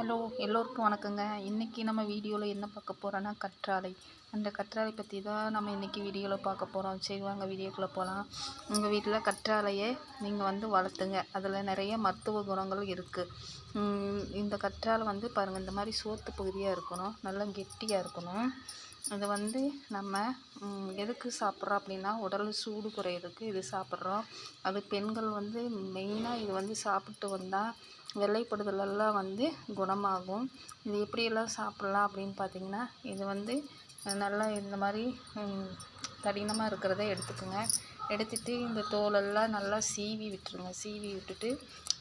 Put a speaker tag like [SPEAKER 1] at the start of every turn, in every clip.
[SPEAKER 1] Hello எல்லோருக்கும் வணக்கங்க. இன்றைக்கி நம்ம வீடியோவில் என்ன பார்க்க போகிறோன்னா கற்றாழை. அந்த கற்றாழை பற்றி தான் நம்ம இன்றைக்கி வீடியோவில் பார்க்க போகிறோம் சரி வாங்க வீடியோக்குள்ளே போகலாம் உங்கள் வீட்டில் கற்றாழையை நீங்கள் வந்து வளர்த்துங்க. அதில் நிறைய மருத்துவ குணங்கள் இருக்குது இந்த கற்றாழை வந்து பாருங்கள் இந்த மாதிரி சோத்து பகுதியாக இருக்கணும். நல்லா கெட்டியாக இருக்கணும். இது வந்து நம்ம எதுக்கு சாப்பிட்றோம் அப்படின்னா உடல் சூடு குறையிறதுக்கு இது சாப்பிட்றோம். அது பெண்கள் வந்து மெயினாக இது வந்து சாப்பிட்டு வந்தால் வெள்ளைப்படுதலெல்லாம் வந்து குணமாகும். இது எப்படியெல்லாம் சாப்பிட்லாம் அப்படின்னு பார்த்தீங்கன்னா இது வந்து நல்லா இந்த மாதிரி தடினமாக இருக்கிறத எடுத்துக்கோங்க. எடுத்துகிட்டு இந்த தோலெல்லாம் நல்லா சீவி விட்டுருங்க. சீவி விட்டுட்டு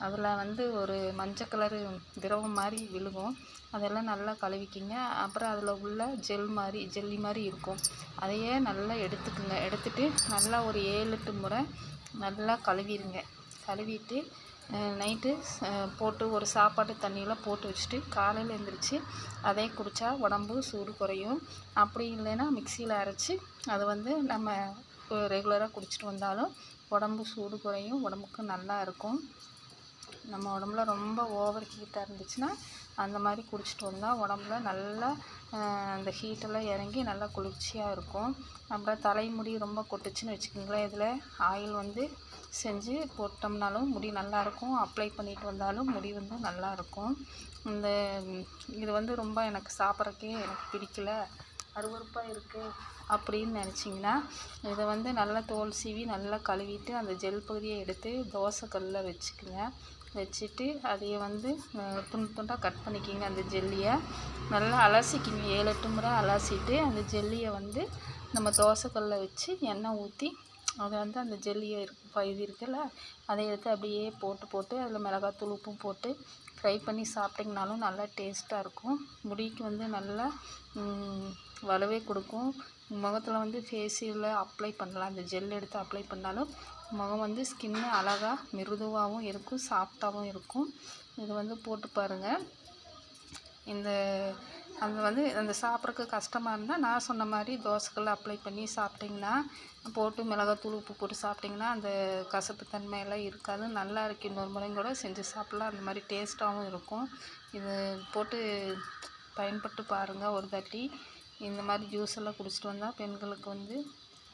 [SPEAKER 1] அதில் வந்து ஒரு மஞ்சள் கலரு திரவம் மாதிரி விழுகும். அதெல்லாம் நல்லா கழுவிக்கிங்க. அப்புறம் அதில் உள்ள ஜெல் மாதிரி ஜெல்லி மாதிரி இருக்கும். அதையே நல்லா எடுத்துக்குங்க. எடுத்துட்டு நல்லா ஒரு ஏழு எட்டு முறை நல்லா கழுவிடுங்க கழுவிட்டு நைட்டு போட்டு ஒரு சாப்பாட்டு தண்ணியில் போட்டு வச்சுட்டு காலையில் எழுந்திரிச்சி அதே குடித்தா உடம்பு சூடு குறையும். அப்படி இல்லைன்னா மிக்சியில் அரைச்சி அதை வந்து நம்ம ரெகுலராக குடிச்சிட்டு வந்தாலும் உடம்பு சூடு குறையும் உடம்புக்கு நல்லா இருக்கும். நம்ம உடம்புல ரொம்ப ஓவர் ஹீட்டாக இருந்துச்சுன்னா அந்த மாதிரி குடிச்சிட்டு வந்தால் உடம்புல நல்லா அந்த ஹீட்டெல்லாம் இறங்கி நல்லா குளிர்ச்சியாக இருக்கும். அப்புறம் தலைமுடி ரொம்ப கொட்டுச்சுன்னு வச்சுக்கோங்களேன் இதில் ஆயில் வந்து செஞ்சு போட்டோம்னாலும் முடி நல்லாயிருக்கும் அப்ளை பண்ணிட்டு வந்தாலும் முடி வந்து நல்லாயிருக்கும் இந்த இது வந்து ரொம்ப எனக்கு சாப்பிட்றக்கே எனக்கு பிடிக்கல அருவருப்பாக இருக்குது அப்படின்னு நினச்சிங்கன்னா இதை வந்து நல்லா தோல் சீவி நல்லா கழுவிட்டு அந்த ஜெல் பகுதியை எடுத்து தோசைக்கல்லில் வச்சுக்கோங்க. வச்சுட்டு அதையே வந்து துண்டு துண்டாக கட் பண்ணிக்கிங்க அந்த ஜெல்லியை. நல்லா அலசிக்கிங்க. ஏழு எட்டு முறை அலசிட்டு அந்த ஜெல்லியை வந்து நம்ம தோசைக்கல்லில் வச்சு எண்ணெய் ஊற்றி அதை வந்து அந்த ஜெல்லியை இருக்கு இது இருக்குல்ல அதை எடுத்து அப்படியே போட்டு போட்டு அதில் மிளகாத்தூள் உப்பும் போட்டு ஃப்ரை பண்ணி சாப்பிட்டிங்கனாலும் நல்லா டேஸ்ட்டாக இருக்கும். முடிக்கு வந்து நல்லா வலுவே கொடுக்கும். முகத்தில் வந்து ஃபேஷியலில் அப்ளை பண்ணலாம். அந்த ஜெல் எடுத்து அப்ளை பண்ணாலும் முகம் வந்து ஸ்கின்னு அழகாக மிருதுவாகவும் இருக்கும் சாஃப்டாகவும் இருக்கும். இது வந்து போட்டு பாருங்கள் இந்த அந்த வந்து அந்த சாப்பிட்றக்கு கஷ்டமாக இருந்தால் நான் சொன்ன மாதிரி தோசைகள் அப்ளை பண்ணி சாப்பிட்டிங்கன்னா போட்டு மிளகாத்தூள் உப்பு போட்டு சாப்பிட்டிங்கன்னா அந்த கசப்பு தன்மையெல்லாம் இருக்காது. நல்லா இருக்குது இன்னொரு முறையும் கூட செஞ்சு சாப்பிட்லாம். அந்த மாதிரி டேஸ்ட்டாகவும் இருக்கும். இது போட்டு பயன்பட்டு பாருங்கள் ஒரு தாட்டி இந்த மாதிரி ஜூஸ் எல்லாம் குடிச்சிட்டு வந்தால் பெண்களுக்கு வந்து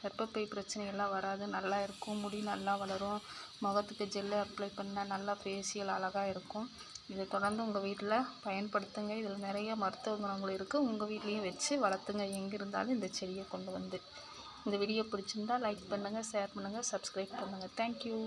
[SPEAKER 1] கர்ப்பப்பை பிரச்சனையெல்லாம் வராது. நல்லா இருக்கும். முடி நல்லா வளரும். முகத்துக்கு ஜெல்லு அப்ளை பண்ணால் நல்லா ஃபேஷியல் அழகாக இருக்கும். இதை தொடர்ந்து உங்கள் வீட்டில் பயன்படுத்துங்க. இதில் நிறைய மருத்துவ குணங்கள் இருக்குது உங்கள் வீட்லேயும் வச்சு வளர்த்துங்க. எங்கே இருந்தாலும் இந்த செடியை கொண்டு வந்து. இந்த வீடியோ பிடிச்சிருந்தா லைக் பண்ணுங்கள் ஷேர் பண்ணுங்கள் சப்ஸ்கிரைப் பண்ணுங்கள் தேங்க்யூ